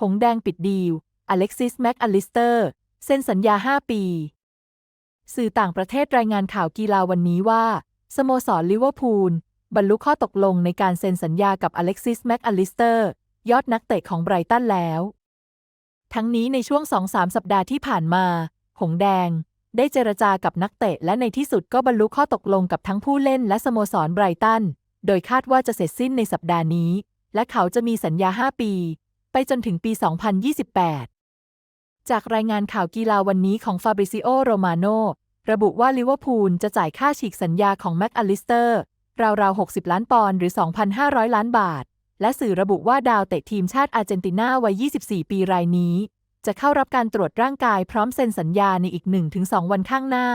หงแดงปิดดีล อเล็กซิสแม็กอลิสเตอร์ เซ็นสัญญา 5 ปี สื่อต่างประเทศรายงานข่าวกีฬาวันนี้ว่า สโมสรลิเวอร์พูล บรรลุข้อตกลงในการเซ็นสัญญากับอเล็กซิสแม็กอลิสเตอร์ ยอดนักเตะของไบรตันแล้ว ทั้งนี้ในช่วง 2-3 สัปดาห์ที่ผ่านมา หงแดงได้เจรจากับนักเตะ และในที่สุดก็บรรลุข้อตกลงกับทั้งผู้เล่นและสโมสรไบรตัน โดยคาดว่าจะเสร็จสิ้นในสัปดาห์นี้ และเขาจะมีสัญญา 5 ปี ไปจนถึงปี 2028 จากรายงานข่าวกีฬาวันนี้ของฟาบริซิโอ โรมาโนระบุว่าลิเวอร์พูลจะจ่ายค่าฉีกสัญญาของแม็กอลิสเตอร์ ราวๆ 60 ล้านปอนด์หรือ 2,500 ล้านบาท และสื่อระบุว่าดาวเตะทีมชาติอาร์เจนตินาวัย 24 ปีรายนี้ จะเข้ารับการตรวจร่างกายพร้อมเซ็นสัญญาในอีก 1-2 วันข้างหน้า